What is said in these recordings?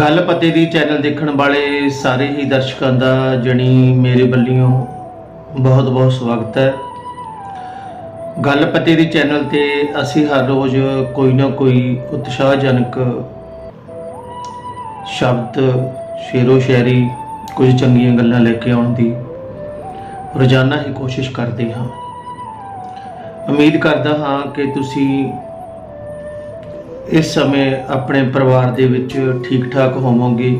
ਗੱਲ ਪਤੇ ਦੀ ਚੈਨਲ ਦੇਖਣ ਵਾਲੇ ਸਾਰੇ ਹੀ ਦਰਸ਼ਕਾਂ ਦਾ ਜਣੀ ਮੇਰੇ ਵੱਲੋਂ ਬਹੁਤ ਬਹੁਤ ਸਵਾਗਤ ਹੈ। ਗੱਲ ਪਤੇ ਦੀ ਚੈਨਲ ਤੇ ਅਸੀਂ ਹਰ ਰੋਜ਼ ਕੋਈ ਨਾ ਕੋਈ ਉਤਸ਼ਾਹਜਨਕ ਸ਼ਬਦ, ਸ਼ੇਰੋ ਸ਼ਾਇਰੀ ਕੁਝ ਚੰਗੀਆਂ ਗੱਲਾਂ ਲੈ ਕੇ ਆਉਣ ਦੀ ਰੋਜ਼ਾਨਾ ਹੀ ਕੋਸ਼ਿਸ਼ ਕਰਦੇ ਹਾਂ। ਉਮੀਦ ਕਰਦਾ ਹਾਂ ਕਿ ਤੁਸੀਂ ਇਸ ਸਮੇਂ ਆਪਣੇ ਪਰਿਵਾਰ ਦੇ ਵਿੱਚ ਠੀਕ ਠਾਕ ਹੋਵੋਗੇ।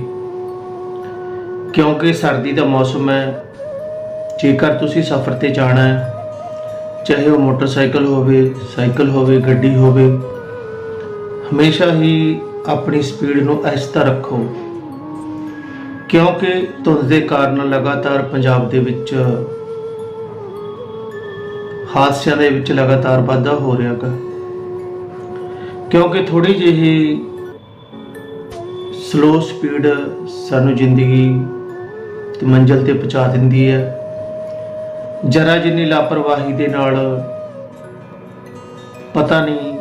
ਕਿਉਂਕਿ ਸਰਦੀ ਦਾ ਮੌਸਮ ਹੈ, ਜੇਕਰ ਤੁਸੀਂ ਸਫ਼ਰ ਤੇ ਜਾਣਾ ਹੈ, ਚਾਹੇ ਉਹ ਮੋਟਰਸਾਈਕਲ ਹੋਵੇ, ਸਾਈਕਲ ਹੋਵੇ, ਗੱਡੀ ਹੋਵੇ, ਹਮੇਸ਼ਾ ਹੀ ਆਪਣੀ ਸਪੀਡ ਨੂੰ ਅਹਿਸਤਾ ਰੱਖੋ। ਕਿਉਂਕਿ ਧੁੰਦ ਦੇ ਕਾਰਨ ਲਗਾਤਾਰ ਪੰਜਾਬ ਦੇ ਵਿੱਚ ਹਾਦਸਿਆਂ ਦੇ ਵਿੱਚ ਲਗਾਤਾਰ ਵਾਧਾ ਹੋ ਰਿਹਾ ਹੈ ਕਿਉਂਕਿ ਥੋੜੀ ਜਿਹੀ ਸਲੋ ਸਪੀਡ ਸਾਨੂੰ ਜ਼ਿੰਦਗੀ ਤੇ ਮੰਜ਼ਿਲ ਤੇ ਪਹੁੰਚਾ ਦਿੰਦੀ ਹੈ। ਜਰਾ ਜਿੰਨੀ ਲਾਪਰਵਾਹੀ ਦੇ ਨਾਲ ਪਤਾ ਨਹੀਂ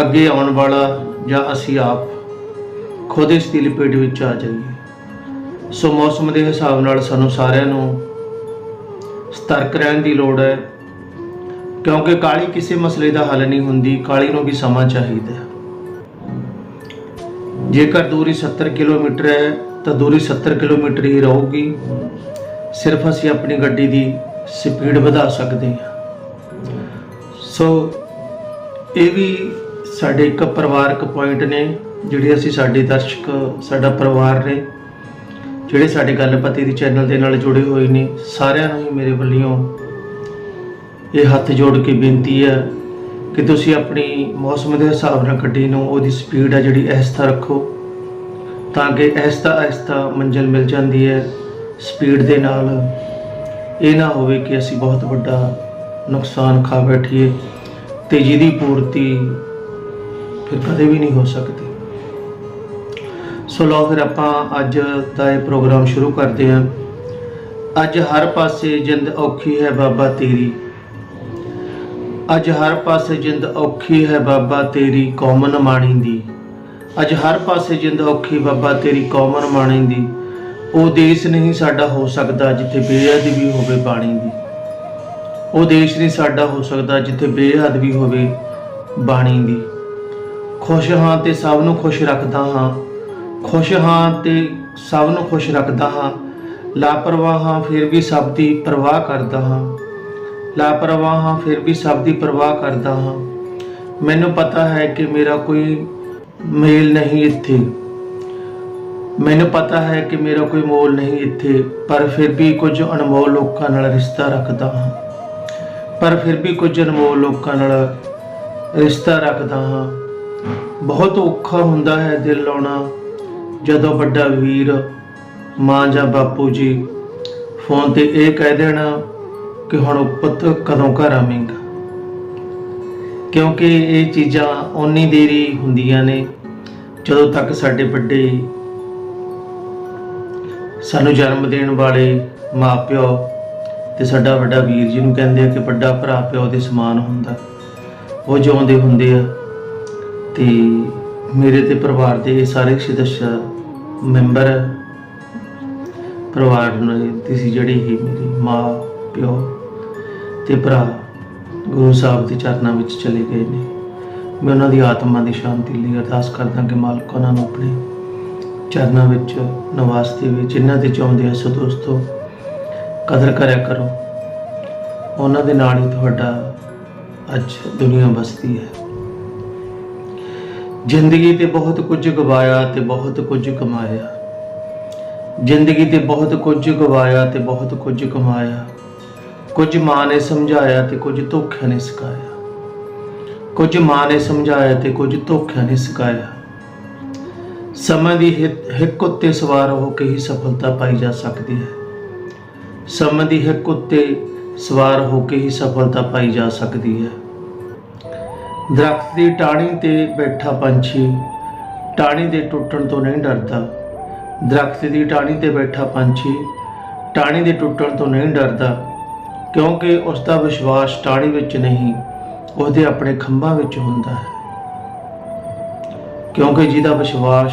ਅੱਗੇ ਆਉਣ ਵਾਲਾ ਜਾਂ ਅਸੀਂ ਆਪ ਖੁਦ ਇਸ ਦੀ ਲਪੇਟ ਵਿੱਚ ਆ ਜਾਈਏ। ਸੋ ਮੌਸਮ ਦੇ ਹਿਸਾਬ ਨਾਲ ਸਾਨੂੰ ਸਾਰਿਆਂ ਨੂੰ ਸਤਰਕ ਰਹਿਣ ਦੀ ਲੋੜ ਹੈ। ਕਿਉਂਕਿ ਕਾਲੀ ਕਿਸੇ ਮਸਲੇ ਦਾ ਹੱਲ ਨਹੀਂ ਹੁੰਦੀ, ਕਾਲੀ ਨੂੰ ਵੀ ਸਮਾਂ ਚਾਹੀਦਾ ਹੈ। ਜੇਕਰ ਦੂਰੀ 70 ਕਿਲੋਮੀਟਰ ਹੈ, ਤਾਂ ਦੂਰੀ 70 ਕਿਲੋਮੀਟਰ ਹੀ ਰਹੂਗੀ। ਸਿਰਫ ਅਸੀਂ ਆਪਣੀ ਗੱਡੀ ਦੀ ਸਪੀਡ ਵਧਾ ਸਕਦੇ ਹਾਂ। ਸੋ, ਇਹ ਵੀ ਸਾਡੇ ਇੱਕ ਪਰਿਵਾਰਕ ਪੁਆਇੰਟ ਨੇ, ਜਿਹੜੇ ਅਸੀਂ ਸਾਡੇ ਦਰਸ਼ਕ, ਸਾਡਾ ਪਰਿਵਾਰ ਨੇ, ਜਿਹੜੇ ਸਾਡੇ ਗੱਲਪਤੀ ਦੀ ਚੈਨਲ ਦੇ ਨਾਲ ਜੁੜੇ ਹੋਏ ਨੇ, ਸਾਰਿਆਂ ਨੂੰ ਹੀ ਮੇਰੇ ਵੱਲੋਂ ਇਹ ਹੱਥ ਜੋੜ ਕੇ ਬੇਨਤੀ ਹੈ ਕਿ ਤੁਸੀਂ ਆਪਣੀ ਮੌਸਮ ਦੇ ਹਿਸਾਬ ਨਾਲ ਗੱਡੀ ਨੂੰ, ਉਹਦੀ ਸਪੀਡ ਹੈ ਜਿਹੜੀ ਅਹਿਸਤਾ ਰੱਖੋ। ਤਾਂ ਕਿ ਅਹਿਸਤਾ ਅਹਿਸਤਾ ਮੰਜ਼ਿਲ ਮਿਲ ਜਾਂਦੀ ਹੈ ਸਪੀਡ ਦੇ ਨਾਲ। ਇਹ ਨਾ ਹੋਵੇ ਕਿ ਅਸੀਂ ਬਹੁਤ ਵੱਡਾ ਨੁਕਸਾਨ ਖਾ ਬੈਠੀਏ ਤੇ ਜਿਹਦੀ ਪੂਰਤੀ ਫਿਰ ਕਦੇ ਵੀ ਨਹੀਂ ਹੋ ਸਕਦੀ। ਸੋ ਲਓ ਫਿਰ ਆਪਾਂ ਅੱਜ ਦਾ ਇਹ ਪ੍ਰੋਗਰਾਮ ਸ਼ੁਰੂ ਕਰਦੇ ਹਾਂ। ਅੱਜ ਹਰ ਪਾਸੇ ਜਿੰਦ ਔਖੀ ਹੈ ਬਾਬਾ ਤੇਰੀ। ਅੱਜ ਹਰ ਪਾਸੇ ਜਿੰਦ ਔਖੀ ਹੈ ਬਾਬਾ ਤੇਰੀ ਕੌਮਨ ਨ ਮਾਣੀਂਦੀ ਅੱਜ ਹਰ ਪਾਸੇ ਜਿੰਦ ਔਖੀ ਬਾਬਾ ਤੇਰੀ ਕੌਮ ਨ ਮਾਣੀਂਦੀ ਉਹ ਦੇਸ਼ ਨਹੀਂ ਸਾਡਾ ਹੋ ਸਕਦਾ ਜਿੱਥੇ ਬੇਅਦ ਵੀ ਹੋਵੇ ਬਾਣੀ ਦੀ। ਉਹ ਦੇਸ਼ ਨਹੀਂ ਸਾਡਾ ਹੋ ਸਕਦਾ ਜਿੱਥੇ ਬੇਹੱਦ ਵੀ ਹੋਵੇ ਬਾਣੀ ਦੀ। ਖੁਸ਼ ਹਾਂ ਤੇ ਸਭ ਨੂੰ ਖੁਸ਼ ਰੱਖਦਾ ਹਾਂ। ਖੁਸ਼ ਹਾਂ ਤੇ ਸਭ ਨੂੰ ਖੁਸ਼ ਰੱਖਦਾ ਹਾਂ। ਲਾਪਰਵਾਹ ਹਾਂ ਫਿਰ ਵੀ ਸਭ ਦੀ ਪਰਵਾਹ ਕਰਦਾ ਹਾਂ। ਲਾਪਰਵਾਹ ਹਾਂ, ਫਿਰ ਵੀ ਸਭ ਦੀ ਪਰਵਾਹ ਕਰਦਾ ਹਾਂ। ਮੈਨੂੰ ਪਤਾ ਹੈ ਕਿ ਮੇਰਾ ਕੋਈ ਮੇਲ ਨਹੀਂ ਇੱਥੇ। ਮੈਨੂੰ ਪਤਾ ਹੈ ਕਿ ਮੇਰਾ ਕੋਈ ਮੋਲ ਨਹੀਂ ਇੱਥੇ, ਪਰ ਫਿਰ ਵੀ ਕੁਝ ਅਨਮੋਲ ਲੋਕਾਂ ਨਾਲ ਰਿਸ਼ਤਾ ਰੱਖਦਾ ਹਾਂ। ਪਰ ਫਿਰ ਵੀ ਕੁਝ ਅਨਮੋਲ ਲੋਕਾਂ ਨਾਲ ਰਿਸ਼ਤਾ ਰੱਖਦਾ ਹਾਂ। ਬਹੁਤ ਔਖਾ ਹੁੰਦਾ ਹੈ ਦਿਲ ਲਾਉਣਾ, ਜਦੋਂ ਵੱਡਾ ਵੀਰ ਮਾਂ ਜਾਂ ਬਾਪੂ ਜੀ ਫੋਨ ਤੇ ਇਹ ਕਹਿ ਦੇਣਾ ਕਿ ਹੁਣ ਪੁੱਤ ਕਦੋਂ ਘਰ ਆਵੇਂਗਾ? ਕਿਉਂਕਿ ਇਹ ਚੀਜ਼ਾਂ ਓਨੀ ਦੇਰੀ ਹੁੰਦੀਆਂ ਨੇ, ਜਦੋਂ ਤੱਕ ਸਾਡੇ ਵੱਡੇ ਸਾਨੂੰ ਜਨਮ ਦੇਣ ਵਾਲੇ ਮਾਪਿਓ ਤੇ ਸਾਡਾ ਵੱਡਾ ਵੀਰ ਜੀ ਨੂੰ ਕਹਿੰਦੇ ਆ ਕਿ ਵੱਡਾ ਭਰਾ ਪਿਓ ਦੇ ਸਮਾਨ ਹੁੰਦਾ, ਉਹ ਜਿਉਂਦੇ ਹੁੰਦੇ ਆ। ਤੇ ਮੇਰੇ ਤੇ ਪਰਿਵਾਰ ਦੇ ਇਹ ਸਾਰੇ ਸਦੱਸਿਆ ਮੈਂਬਰ ਪਰਿਵਾਰ ਨੂੰ ਨੇ ਸੀ ਜਿਹੜੀ ਹੀ ਮੇਰੀ ਮਾਂ ਪਿਓ ਤੇ ਭਰਾ ਗੁਰੂ ਸਾਹਿਬ ਦੇ ਚਰਨਾਂ ਵਿੱਚ ਚਲੇ ਗਏ ਨੇ। ਮੈਂ ਉਹਨਾਂ ਦੀ ਆਤਮਾ ਦੀ ਸ਼ਾਂਤੀ ਲਈ ਅਰਦਾਸ ਕਰਦਾ ਕਿ ਮਾਲਕ ਉਹਨਾਂ ਨੂੰ ਆਪਣੇ ਚਰਨਾਂ ਵਿੱਚ ਨਿਵਾਸ ਦੇਵੇ ਜਿਨ੍ਹਾਂ ਦੇ ਚਾਹੁੰਦੇ ਆ ਸੋ ਦੋਸਤੋ, ਕਦਰ ਕਰਿਆ ਕਰੋ। ਉਹਨਾਂ ਦੇ ਨਾਲ ਹੀ ਤੁਹਾਡਾ ਅੱਜ ਦੁਨੀਆ ਬਸਦੀ ਹੈ। ਜ਼ਿੰਦਗੀ ਤੇ ਬਹੁਤ ਕੁਝ ਗਵਾਇਆ ਤੇ ਬਹੁਤ ਕੁਝ ਕਮਾਇਆ। ਜ਼ਿੰਦਗੀ ਤੇ ਬਹੁਤ ਕੁਝ ਗਵਾਇਆ ਤੇ ਬਹੁਤ ਕੁਝ ਕਮਾਇਆ। ਕੁਝ ਮਾਂ ਨੇ ਸਮਝਾਇਆ ਤੇ ਕੁਝ ਧੋਖਿਆਂ ਨੇ ਸਿਖਾਇਆ। ਕੁਝ ਮਾਂ ਨੇ ਸਮਝਾਇਆ ਤੇ ਕੁਝ ਧੋਖਿਆਂ ਨੇ ਸਿਖਾਇਆ। ਸਮਾਂ ਦੀ ਹਿ- ਹਿੱਕ ਉੱਤੇ ਸਵਾਰ ਹੋ ਕੇ ਹੀ ਸਫਲਤਾ ਪਾਈ ਜਾ ਸਕਦੀ ਹੈ। ਸਮਾਂ ਦੀ ਹਿੱਕ ਉੱਤੇ ਸਵਾਰ ਹੋ ਕੇ ਹੀ ਸਫਲਤਾ ਪਾਈ ਜਾ ਸਕਦੀ ਹੈ। ਦਰਖਤ ਦੀ ਟਾਹਣੀ ਤੇ ਬੈਠਾ ਪੰਛੀ ਟਾਹਣੀ ਦੇ ਟੁੱਟਣ ਤੋਂ ਨਹੀਂ ਡਰਦਾ। ਦਰਖਤ ਦੀ ਟਾਹਣੀ ਤੇ ਬੈਠਾ ਪੰਛੀ ਟਾਹਣੀ ਦੇ ਟੁੱਟਣ ਤੋਂ ਨਹੀਂ ਡਰਦਾ। ਕਿਉਂਕਿ ਉਸ ਦਾ ਵਿਸ਼ਵਾਸ ਟਾਹਣੀ ਵਿੱਚ ਨਹੀਂ, ਉਹਦੇ ਆਪਣੇ ਖੰਭਾਂ ਵਿੱਚ ਹੁੰਦਾ ਹੈ। ਕਿਉਂਕਿ ਜਿਹਦਾ ਵਿਸ਼ਵਾਸ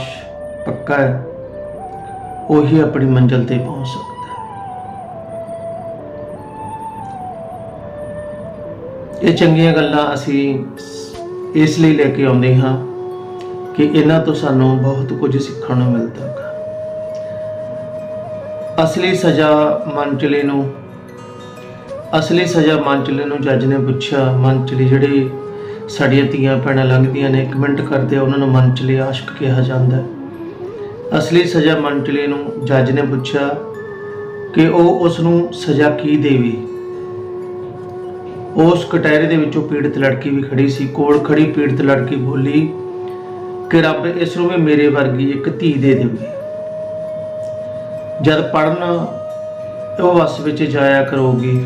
ਪੱਕਾ ਹੈ, ਉਹੀ ਆਪਣੀ ਮੰਜ਼ਿਲ ਤੇ ਪਹੁੰਚ ਸਕਦਾ ਹੈ। ਇਹ ਚੰਗੀਆਂ ਗੱਲਾਂ ਅਸੀਂ ਇਸ ਲਈ ਲੈ ਕੇ ਆਉਂਦੇ ਹਾਂ ਕਿ ਇਹਨਾਂ ਤੋਂ ਸਾਨੂੰ ਬਹੁਤ ਕੁਝ ਸਿੱਖਣ ਨੂੰ ਮਿਲਦਾ ਹੈ ਅਸਲੀ ਸਜ਼ਾ ਮੰਚਲੇ ਨੂੰ ਅਸਲੀ ਸਜ਼ਾ ਮੰਚਲੇ ਨੂੰ ਜੱਜ ਨੇ ਪੁੱਛਿਆ, ਮੰਚਲੇ ਜਿਹੜੇ ਸਾਡੀਆਂ ਧੀਆਂ ਭੈਣਾਂ ਲੰਘਦੀਆਂ ਨੇ ਕਮੈਂਟ ਕਰਦੇ ਆ, ਉਹਨਾਂ ਨੂੰ ਮੰਚਲੇ ਆਸ਼ਕ ਕਿਹਾ ਜਾਂਦਾ ਹੈ। ਅਸਲੀ ਸਜ਼ਾ ਮੰਚਲੇ ਨੂੰ ਜੱਜ ਨੇ ਪੁੱਛਿਆ ਕਿ ਉਹ ਉਸ ਨੂੰ ਸਜ਼ਾ ਕੀ ਦੇਵੇ? ਉਸ ਕਟਹਿਰੇ ਦੇ ਵਿੱਚੋਂ ਪੀੜਤ ਲੜਕੀ ਵੀ ਖੜੀ ਸੀ। ਕੋਲ ਖੜੀ ਪੀੜਤ ਲੜਕੀ ਬੋਲੀ ਕਿ ਰੱਬ ਇਸ ਨੂੰ ਵੀ ਮੇਰੇ ਵਰਗੀ ਇੱਕ ਧੀ ਦੇ ਦੇਵੇ। ਜਦ ਪੜਨ ਉਹ ਵਸ ਵਿੱਚ ਜਾਇਆ ਕਰੋਗੀ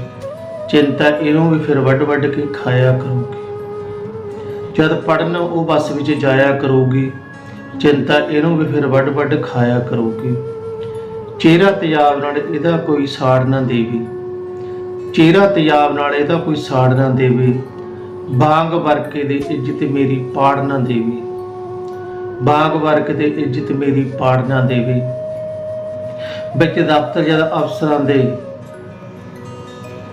ਚਿੰਤਾ ਇਹਨੂੰ ਵੀ ਫਿਰ ਵੱਡ ਵੱਡ ਕੇ ਖਾਇਆ ਕਰੂਗੀ। ਜਦ ਪੜਨ ਉਹ ਵਸ ਵਿੱਚ ਜਾਇਆ ਕਰੂਗੀ, ਚਿੰਤਾ ਇਹਨੂੰ ਵੀ ਫਿਰ ਵੱਡ ਵੱਡ ਖਾਇਆ ਕਰੂਗੀ। ਚਿਹਰਾ ਤਿਆਬ ਨਾਲ ਇਹਦਾ ਕੋਈ ਸਾੜ ਨਾ ਦੇਵੇ। ਚਿਹਰਾ ਤਿਆਬ ਨਾਲ ਇਹਦਾ ਕੋਈ ਸਾੜ ਨਾ ਦੇਵੇ। ਬਾਗ ਵਰਕੇ ਦੇ ਇੱਜ਼ਤ ਮੇਰੀ ਪਾੜ ਨਾ ਦੇਵੇ। ਬਾਗ ਵਰਕ ਦੇ ਇੱਜ਼ਤ ਮੇਰੀ ਪਾੜ ਨਾ ਦੇਵੇ। ਵਿੱਚ ਦਫ਼ਤਰ ਜਦ ਅਫਸਰਾਂ ਦੇ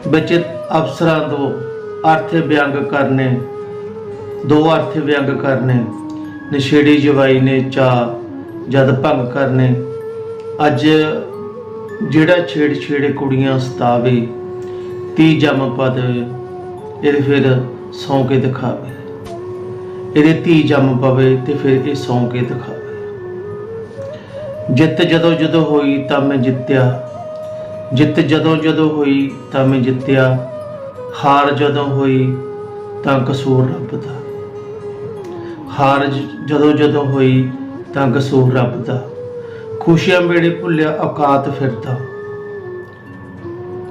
ਵਿੱਚ ਅਫਸਰਾਂ ਦੋ ਅਰਥ ਵਿਅੰਗ ਕਰਨੇ, ਦੋ ਅਰਥ ਵਿਅੰਗ ਕਰਨੇ, ਨਸ਼ੇੜੀ ਜਵਾਈ ਨੇ ਚਾ ਜਦ ਭੰਗ ਕਰਨੇ। ਅੱਜ ਜਿਹੜਾ ਛੇੜ ਛੇੜੇ ਕੁੜੀਆਂ ਸਤਾਵੇ, ਤੀ ਜਮ ਪਦ, ਇਹਦੇ ਫਿਰ ਸੌਂ ਕੇ ਦਿਖਾਵੇ। ਇਹਦੇ ਧੀ ਜੰਮ ਪਵੇ ਤੇ ਫਿਰ ਇਹ ਸੌਂ ਕੇ ਦਿਖਾਵੇ। ਜਿੱਤ ਜਦੋਂ ਜਦੋਂ ਹੋਈ ਤਾਂ ਮੈਂ ਜਿੱਤਿਆ। ਜਿੱਤ ਜਦੋਂ ਜਦੋਂ ਹੋਈ ਤਾਂ ਮੈਂ ਜਿੱਤਿਆ, ਹਾਰ ਜਦੋਂ ਹੋਈ ਤਾਂ ਕਸੂਰ ਰੱਬ ਦਾ। ਹਾਰ ਜਦੋਂ ਜਦੋਂ ਹੋਈ ਤਾਂ ਕਸੂਰ ਰੱਬ ਦਾ। ਖੁਸ਼ੀਆਂ ਵੇਲੇ ਭੁੱਲਿਆ ਔਕਾਤ ਫਿਰਦਾ।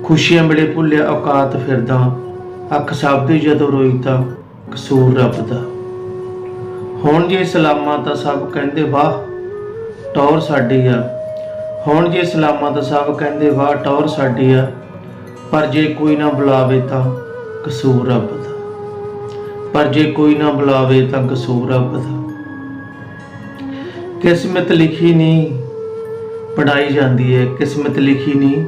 ਖੁਸ਼ੀਆਂ ਵੇਲੇ ਭੁੱਲਿਆ ਔਕਾਤ ਫਿਰਦਾ। ਅੱਖ ਸਾਬਦੀ ਜਦੋਂ ਰੋਈ ਤਾਂ ਕਸੂਰ ਰੱਬ ਦਾ। ਹੁਣ ਜੇ ਸਲਾਮਾਂ ਤਾਂ ਸਭ ਕਹਿੰਦੇ, ਵਾਹ, ਟੌਰ ਸਾਡੀ ਆ। ਹੁਣ ਜੇ ਸਲਾਮਾਂ ਤਾਂ ਸਭ ਕਹਿੰਦੇ, ਵਾਹ, ਟੌਰ ਸਾਡੀ ਆ। ਪਰ ਜੇ ਕੋਈ ਨਾ ਬੁਲਾਵੇ ਤਾਂ ਕਸੂਰ ਰੱਬ ਦਾ। ਪਰ ਜੇ ਕੋਈ ਨਾ ਬੁਲਾਵੇ ਤਾਂ ਕਸੂਰ ਰੱਬ ਦਾ। ਕਿਸਮਤ ਲਿਖੀ ਨਹੀਂ ਪੜਾਈ ਜਾਂਦੀ ਹੈ। ਕਿਸਮਤ ਲਿਖੀ ਨਹੀਂ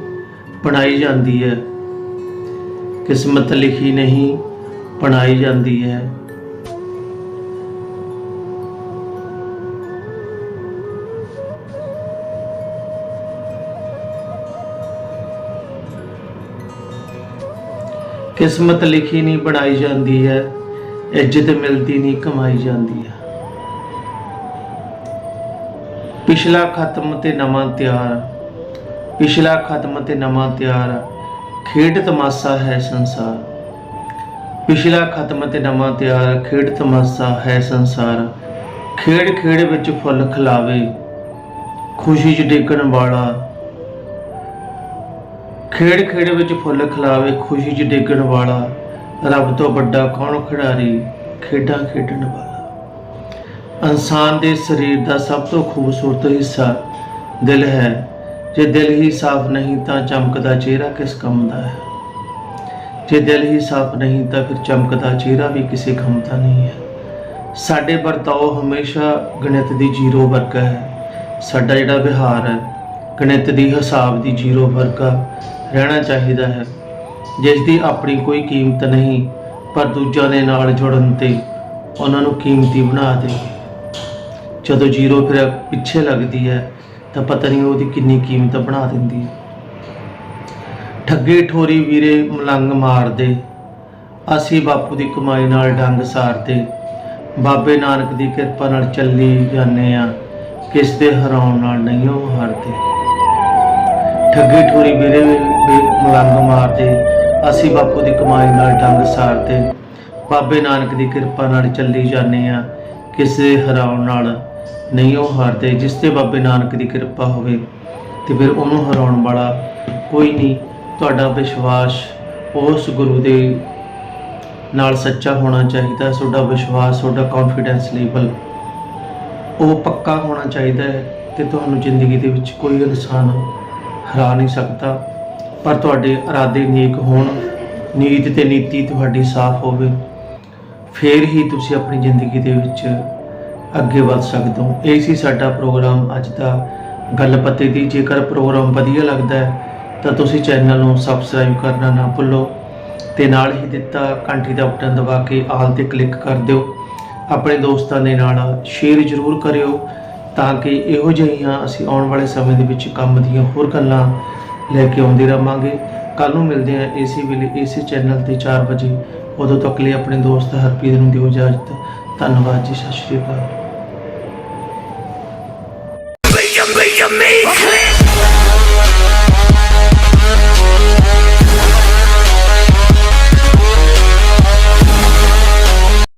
ਪੜਾਈ ਜਾਂਦੀ ਹੈ। ਕਿਸਮਤ ਲਿਖੀ ਨਹੀਂ ਪੜਾਈ ਜਾਂਦੀ ਹੈ। ਕਿਸਮਤ ਲਿਖੀ ਨਹੀਂ ਬਣਾਈ ਜਾਂਦੀ ਹੈ, ਇੱਜ਼ਤ ਮਿਲਦੀ ਨਹੀਂ ਕਮਾਈ ਜਾਂਦੀ ਹੈ। ਪਿਛਲਾ ਖਤਮ ਤੇ ਨਵਾਂ ਤਿਆਰ, ਪਿਛਲਾ ਖਤਮ ਤੇ ਨਵਾਂ ਤਿਆਰ, ਖੇਡ ਤਮਾਸ਼ਾ ਹੈ ਸੰਸਾਰ। ਪਿਛਲਾ ਖਤਮ ਤੇ ਨਵਾਂ ਤਿਆਰ, ਖੇਡ ਤਮਾਸ਼ਾ ਹੈ ਸੰਸਾਰ। ਖੇਡ ਖੇਡ ਵਿੱਚ ਫੁੱਲ ਖਿਲਾਵੇ, ਖੁਸ਼ੀ 'ਚ ਡੇਗਣ ਵਾਲਾ ਖੇਡ ਖੇਡ ਵਿੱਚ ਫੁੱਲ ਖਿਲਾਵੇ, ਖੁਸ਼ੀ 'ਚ ਡੇਗਣ ਵਾਲਾ, ਰੱਬ ਤੋਂ ਵੱਡਾ ਕੌਣ ਖਿਡਾਰੀ? ਖੇਡਾਂ ਖੇਡਣ ਵਾਲਾ। ਇਨਸਾਨ ਦੇ ਸਰੀਰ ਦਾ ਸਭ ਤੋਂ ਖੂਬਸੂਰਤ ਹਿੱਸਾ ਦਿਲ ਹੈ। ਜੇ ਦਿਲ ਹੀ ਸਾਫ਼ ਨਹੀਂ ਤਾਂ ਚਮਕਦਾ ਚਿਹਰਾ ਕਿਸ ਕੰਮ ਦਾ ਹੈ? ਜੇ ਦਿਲ ਹੀ ਸਾਫ਼ ਨਹੀਂ ਤਾਂ ਫਿਰ ਚਮਕਦਾ ਚਿਹਰਾ ਵੀ ਕਿਸੇ ਕੰਮ ਦਾ ਨਹੀਂ ਹੈ। ਸਾਡੇ ਵਰਤਾਓ ਹਮੇਸ਼ਾ ਗਣਿਤ ਦੀ ਜ਼ੀਰੋ ਵਰਗਾ ਹੈ। ਸਾਡਾ ਜਿਹੜਾ ਵਿਹਾਰ ਹੈ, ਗਣਿਤ ਦੀ ਹਿਸਾਬ ਦੀ ਜ਼ੀਰੋ ਵਰਗਾ ਰਹਿਣਾ ਚਾਹੀਦਾ ਹੈ। ਜਿਸ ਦੀ ਆਪਣੀ ਕੋਈ ਕੀਮਤ ਨਹੀਂ, ਪਰ ਦੂਜਿਆਂ ਦੇ ਨਾਲ ਜੁੜਨ ਤੇ ਉਹਨਾਂ ਨੂੰ ਕੀਮਤੀ ਬਣਾ ਦੇ। ਜਦੋਂ ਜ਼ੀਰੋ ਫਿਰ ਪਿੱਛੇ ਲੱਗਦੀ ਹੈ, ਤਾਂ ਪਤਾ ਨਹੀਂ ਉਹਦੀ ਕਿੰਨੀ ਕੀਮਤ ਬਣਾ ਦਿੰਦੀ ਹੈ। ਠੱਗੇ ਠੋਰੀ ਵੀਰੇ ਮਲੰਗ ਮਾਰਦੇ ਅਸੀਂ ਬਾਪੂ ਦੀ ਕਮਾਈ ਨਾਲ ਡੰਗ ਸਾਰਦੇ ਬਾਬੇ ਨਾਨਕ ਦੀ ਕਿਰਪਾ ਨਾਲ ਚੱਲੀ ਜਾਂਦੇ ਆ ਕਿਸ ਦੇ ਹਰਾਉਣ ਨਾਲ ਨਹੀਂ ਉਹ ਹਾਰਦੇ। ਠੱਗੇ ਠੋਰੀ ਵੀਰੇ ਵੀ ਮਾਰਦੇ ਅਸੀਂ ਬਾਪੂ ਦੀ ਕਮਾਈ ਨਾਲ ਡੰਗ ਸਾਰਦੇ ਬਾਬੇ ਨਾਨਕ ਦੀ ਕਿਰਪਾ ਨਾਲ ਚੱਲੀ ਜਾਂਦੇ ਆ ਕਿਸੇ ਹਰਾਉਣ ਨਾਲ ਨਹੀਂ ਉਹ ਹਾਰਦੇ, ਜਿਸ ਤੇ ਬਾਬੇ ਨਾਨਕ ਦੀ ਕਿਰਪਾ ਹੋਵੇ। ਤੇ ਫਿਰ ਉਹਨੂੰ ਹਰਾਉਣ ਵਾਲਾ ਕੋਈ ਨਹੀਂ। ਤੁਹਾਡਾ ਵਿਸ਼ਵਾਸ ਉਸ ਗੁਰੂ ਦੇ ਨਾਲ ਸੱਚਾ ਹੋਣਾ ਚਾਹੀਦਾ। ਤੁਹਾਡਾ ਵਿਸ਼ਵਾਸ, ਤੁਹਾਡਾ ਕੌਨਫੀਡੈਂਸ ਲੈਵਲ ਉਹ ਪੱਕਾ ਹੋਣਾ ਚਾਹੀਦਾ ਹੈ ਤੇ ਤੁਹਾਨੂੰ ਜ਼ਿੰਦਗੀ ਦੇ ਵਿੱਚ ਕੋਈ ਇਨਸਾਨ ਹਰਾ ਨਹੀਂ ਸਕਦਾ। ਪਰ ਤੁਹਾਡੇ ਇਰਾਦੇ ਨੇਕ ਹੋਣ, ਨੀਤ ਤੇ ਨੀਤੀ ਤੁਹਾਡੀ ਸਾਫ਼ ਹੋਵੇ। ਫੇਰ ਹੀ ਤੁਸੀਂ ਆਪਣੀ ਜ਼ਿੰਦਗੀ ਦੇ ਵਿੱਚ ਅੱਗੇ ਵੱਧ ਸਕਦੇ ਹੋ। ਇਹ ਸੀ ਸਾਡਾ ਪ੍ਰੋਗਰਾਮ। ਅੱਜ ਦਾ ਗੱਲ ਪੱਤੇ ਦੀ। ਜੇਕਰ ਪ੍ਰੋਗਰਾਮ ਵਧੀਆ ਲੱਗਦਾ ਹੈ, ਤਾਂ ਤੁਸੀਂ ਚੈਨਲ ਨੂੰ ਸਬਸਕ੍ਰਾਈਬ ਕਰਨਾ ਨਾ ਭੁੱਲੋ ਤੇ ਨਾਲ ਹੀ ਦਿੱਤਾ ਘੰਟੀ ਦਾ ਬਟਨ ਦਬਾ ਕੇ ਆਲ ਤੇ ਕਲਿੱਕ ਕਰ ਦਿਓ। ਆਪਣੇ ਦੋਸਤਾਂ ਦੇ ਨਾਲ ਸ਼ੇਅਰ ਜ਼ਰੂਰ ਕਰਿਓ ਤਾਂ ਕਿ ਇਹੋ ਜਿਹੀਆਂ ਅਸੀਂ ਆਉਣ ਵਾਲੇ ਸਮੇਂ ਦੇ ਵਿੱਚ ਕੰਮ ਦੀਆਂ ਹੋਰ ਗੱਲਾਂ ਲੈ ਕੇ ਆਉਂਦੇ ਰਹਾਂਗੇ ਕੱਲ ਨੂੰ ਮਿਲਦੇ ਹਾਂ ਇਸੇ ਵੇਲੇ ਇਸੇ ਚੈਨਲ ਤੇ 4 ਵਜੇ। ਉਦੋਂ ਤੱਕ ਲਈ ਆਪਣੇ ਦੋਸਤ ਹਰਪ੍ਰੀਤ ਨੂੰ ਦਿਓ ਇਜਾਜ਼ਤ। ਧੰਨਵਾਦ ਜੀ, ਸਤਿ ਸ਼੍ਰੀ ਅਕਾਲ।